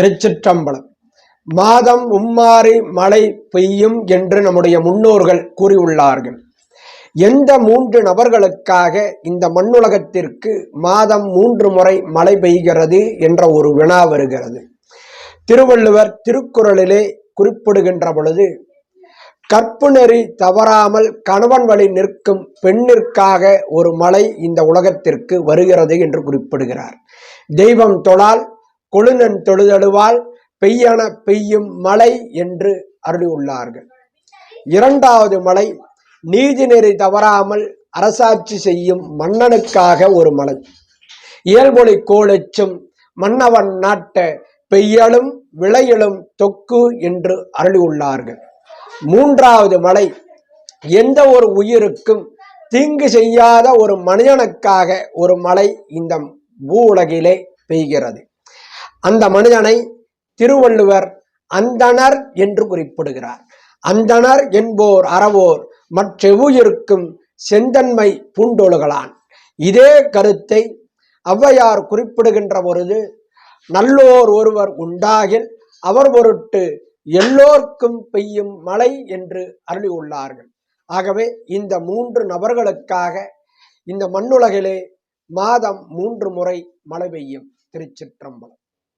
திருச்சிற்றம்பலம். மாதம் உம்மாறி மழை பெய்யும் என்று நம்முடைய முன்னோர்கள் கூறியுள்ளார்கள். எந்த மூன்று நபர்களுக்காக இந்த மண்ணுலகத்திற்கு மாதம் மூன்று முறை மழை பெய்கிறது என்ற ஒரு வினா வருகிறது. திருவள்ளுவர் திருக்குறளிலே குறிப்பிடுகின்ற பொழுது கற்பு நெறி தவறாமல் கணவன் வழி நிற்கும் பெண்ணிற்காக ஒரு மலை இந்த உலகத்திற்கு வருகிறது என்று குறிப்பிடுகிறார். தெய்வம் தொழால் கொழுநன் தொழுதழுவால் பெய்யன பெய்யும் மழை என்று அருளியுள்ளார்கள். இரண்டாவது மலை நீதிநெறி தவறாமல் அரசாட்சி செய்யும் மன்னனுக்காக ஒரு மலை இயல்மொழி கோலச்சும் மன்னவன் நாட்ட பெய்யலும் விளையலும் தொக்கு என்று அருளியுள்ளார்கள். மூன்றாவது மலை எந்த ஒரு உயிருக்கும் தீங்கு செய்யாத ஒரு மனிதனுக்காக ஒரு மலை இந்த பூ உலகிலே பெய்கிறது. அந்த மனிதனை திருவள்ளுவர் அந்தணர் என்று குறிப்பிடுகிறார். அந்தணர் என்போர் அறவோர் மற்றெவ்வுயிருக்கும் செந்தன்மை பூண்டொழுகலான். இதே கருத்தை ஔவையார் குறிப்பிடுகின்ற பொழுது நல்லோர் ஒருவர் உண்டாகில் அவர் பொருட்டு எல்லோர்க்கும் பெய்யும் மழை என்று அருளியுள்ளார்கள். ஆகவே இந்த மூன்று நபர்களுக்காக இந்த மண்ணுலகிலே மாதம் மூன்று முறை மழை பெய்யும் திருச்சிற்றம்பலம்.